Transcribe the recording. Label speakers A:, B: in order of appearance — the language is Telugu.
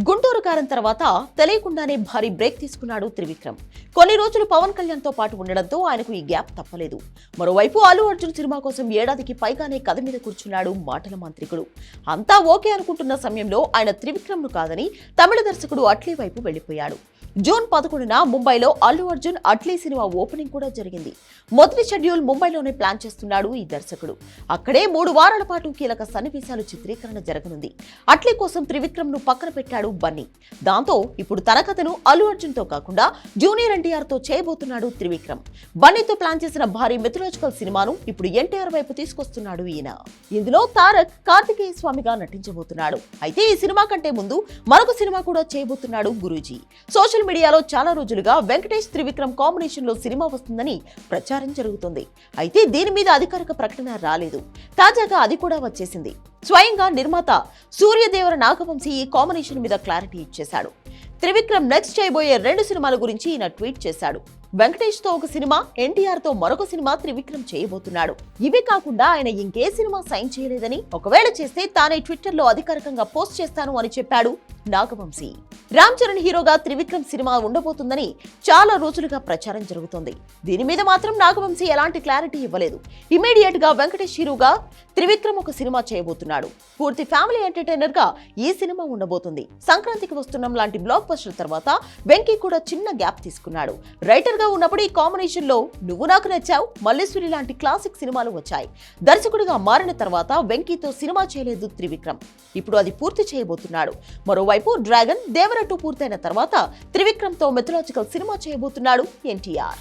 A: గుంటూరు కారం తర్వాత తెలియకుండానే భారీ బ్రేక్ తీసుకున్నాడు త్రివిక్రమ్. కొన్ని రోజులు పవన్ కళ్యాణ్తో పాటు ఉండడంతో ఆయనకు ఈ గ్యాప్ తప్పలేదు. మరోవైపు అల్లు అర్జున్ సినిమా కోసం ఏడాదికి పైగానే కథ మీద కూర్చున్నాడు మాటల మాంత్రికుడు. అంతా ఓకే అనుకుంటున్న సమయంలో ఆయన త్రివిక్రమ్ను కాదని తమిళ దర్శకుడు అట్లీ వైపు వెళ్ళిపోయాడు. జూన్ పదకొండున ముంబైలో అల్లు అర్జున్ అట్లీ సినిమా ఓపెనింగ్ కూడా జరిగింది. మొదటి షెడ్యూల్ ముంబైలోనే ప్లాన్ చేస్తున్నాడు ఈ దర్శకుడు. అక్కడే మూడు వారాల పాటు కీలక సన్నివేశాలు చిత్రీకరణ జరగనుంది. అట్లీ కోసం త్రివిక్రమ్ను పక్కన పెట్టాడు బన్నీ. దాంతో ఇప్పుడు తన కథను అల్లు అర్జున్తో కాకుండా జూనియర్ ఎన్టీఆర్తో చేయబోతున్నాడు త్రివిక్రమ్. బన్నీతో ప్లాన్ చేసిన భారీ మిథలాజికల్ సినిమాను ఇప్పుడు ఎన్టీఆర్ వైపు తీసుకొస్తున్నాడు ఈయన. ఇందులో తారక్ కార్తికేయ స్వామిగా నటించబోతున్నాడు. అయితే ఈ సినిమా కంటే ముందు మరొక సినిమా కూడా చేయబోతున్నాడు గురూజీ. సోషల్ మీడియాలో చాలా రోజులుగా వెంకటేష్ త్రివిక్రమ్ కాంబినేషన్లో సినిమా వస్తుందని ప్రచారం జరుగుతుంది. అయితే దీని మీద అధికారిక ప్రకటన రాలేదు. తాజాగా అది కూడా వచ్చేసింది. స్వయంగా నిర్మాత సూర్యదేవర నాగవంశీ ఈ కాంబినేషన్ మీద క్లారిటీ ఇచ్చేశాడు. త్రివిక్రమ్ నెక్స్ట్ చేయబోయే రెండు సినిమాల గురించి ఈయన ట్వీట్ చేశాడు. వెంకటేష్తో ఒక సినిమా ఎన్టీఆర్తో మరొక సినిమా త్రివిక్రమ్ చేయబోతున్నాడు. ఇవే కాకుండా ఆయన ఇంకే సినిమా సైన్ చేయలేదని ఒకవేళ చేస్తే తానే ట్విట్టర్లో అధికారికంగా పోస్ట్ చేస్తాను అని చెప్పాడు నాగవంశీ. రామ్ చరణ్ హీరోగా త్రివిక్రమ్ సినిమా ఉండబోతుందని చాలా రోజులుగా ప్రచారం జరుగుతోంది. దీని మీద మాత్రం నాగవంశీ ఎలాంటి క్లారిటీ ఇవ్వలేదు. ఇమీడియట్గా వెంకటేష్ హీరోగా త్రివిక్రమ్ ఒక సినిమా చేయబోతున్నాడు. పూర్తి ఫ్యామిలీ ఎంటర్టైనర్గా ఈ సినిమా ఉండబోతుంది. సంక్రాంతికి వస్తున్నాం లాంటి బ్లాక్ బస్టర్ తర్వాత వెంకీ కూడా చిన్న గ్యాప్ తీసుకున్నాడు. రైటర్గా ఉన్నప్పుడు ఈ కాంబినేషన్లో నువ్వు నాకు నచ్చావు మల్లేశ్వరి లాంటి క్లాసిక్ సినిమాలు వచ్చాయి. దర్శకుడిగా మారిన తర్వాత వెంకీతో సినిమా చేయలేదు త్రివిక్రమ్. ఇప్పుడు అది పూర్తి చేయబోతున్నాడు. మరోవైపు డ్రాగన్ టూ పూర్తయిన తర్వాత త్రివిక్రమ్తో మెథలాజికల్ సినిమా చేయబోతున్నాడు ఎన్టీఆర్.